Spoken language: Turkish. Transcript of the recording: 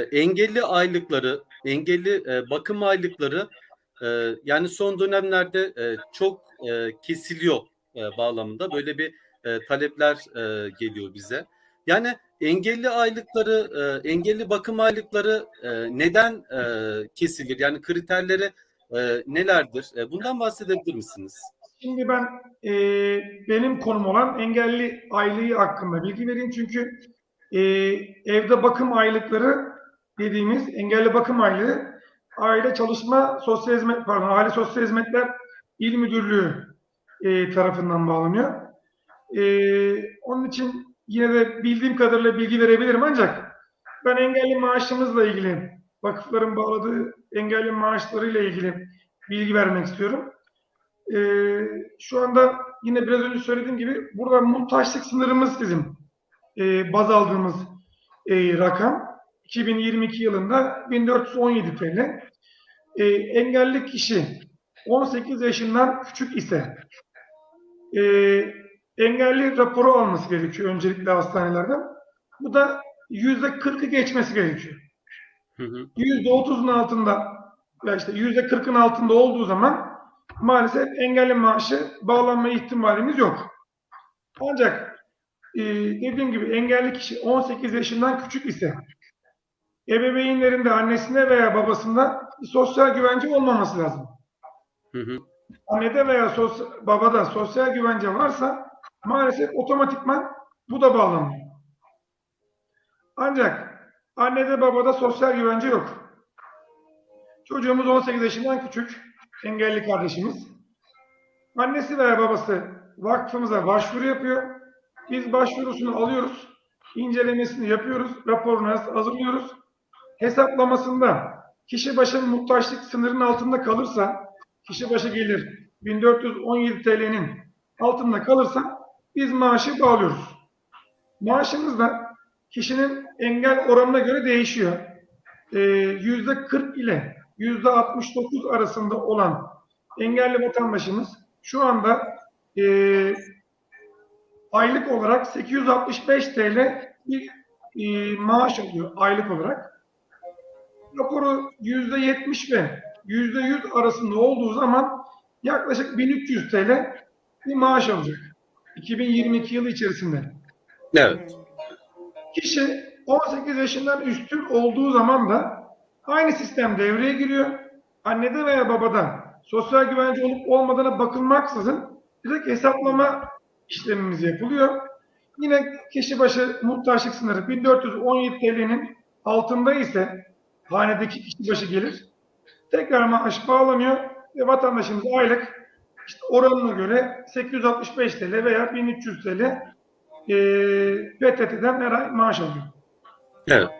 engelli aylıkları, engelli e, bakım aylıkları e, yani son dönemlerde e, çok e, kesiliyor e, bağlamında böyle bir e, talepler e, geliyor bize. Yani engelli aylıkları, e, engelli bakım aylıkları e, neden e, kesilir? Yani kriterleri e, nelerdir? E, bundan bahsedebilir misiniz? Şimdi ben e, benim konum olan engelli aylığı hakkında bilgi vereyim çünkü e, evde bakım aylıkları dediğimiz engelli bakım aylığı aile çalışma sosyal hizmet pardon aile sosyal hizmetler il müdürlüğü e, tarafından bağlanıyor. E, onun için yine de bildiğim kadarıyla bilgi verebilirim ancak ben engelli maaşımızla ilgili vakıfların bağladığı engelli maaşlarıyla ilgili bilgi vermek istiyorum. Ee, şu anda yine biraz önce söylediğim gibi burada muhtaçlık sınırımız bizim e, baz aldığımız e, rakam. 2022 yılında 1417 TL. E, engelli kişi 18 yaşından küçük ise e, engelli raporu alması gerekiyor öncelikle hastanelerden. Bu da %40'ı geçmesi gerekiyor. Hı hı. %30'un altında ya işte %40'ın altında olduğu zaman maalesef engelli maaşı bağlanma ihtimalimiz yok. Ancak e, dediğim gibi engelli kişi 18 yaşından küçük ise ebeveynlerinde annesinde veya babasında sosyal güvence olmaması lazım. Hı hı. Annede veya sosyal, babada sosyal güvence varsa maalesef otomatikman bu da bağlanmıyor. Ancak annede babada sosyal güvence yok. Çocuğumuz 18 yaşından küçük, engelli kardeşimiz. Annesi veya babası vakfımıza başvuru yapıyor. Biz başvurusunu alıyoruz, incelemesini yapıyoruz, raporunu hazırlıyoruz. Hesaplamasında kişi başı muhtaçlık sınırının altında kalırsa, kişi başı gelir 1417 TL'nin altında kalırsa biz maaşı bağlıyoruz. Maaşımız da kişinin engel oranına göre değişiyor. Ee, Yüzde 40 ile yüzde 69 arasında olan engelli vatandaşımız şu anda e, aylık olarak 865 TL bir e, maaş alıyor aylık olarak. Raporu yüzde 70 ve yüzde 100 arasında olduğu zaman yaklaşık 1300 TL bir maaş alacak. 2022 yılı içerisinde. Evet. Kişi 18 yaşından üstün olduğu zaman da aynı sistem devreye giriyor. Annede veya babada sosyal güvence olup olmadığına bakılmaksızın direkt hesaplama işlemimiz yapılıyor. Yine kişi başı muhtaçlık sınırı 1417 TL'nin altında ise hanedeki kişi başı gelir. Tekrar maaş bağlanıyor ve vatandaşımız aylık işte oranına göre 865 TL veya 1300 TL e, PTT'den her ay maaş alıyor. Evet.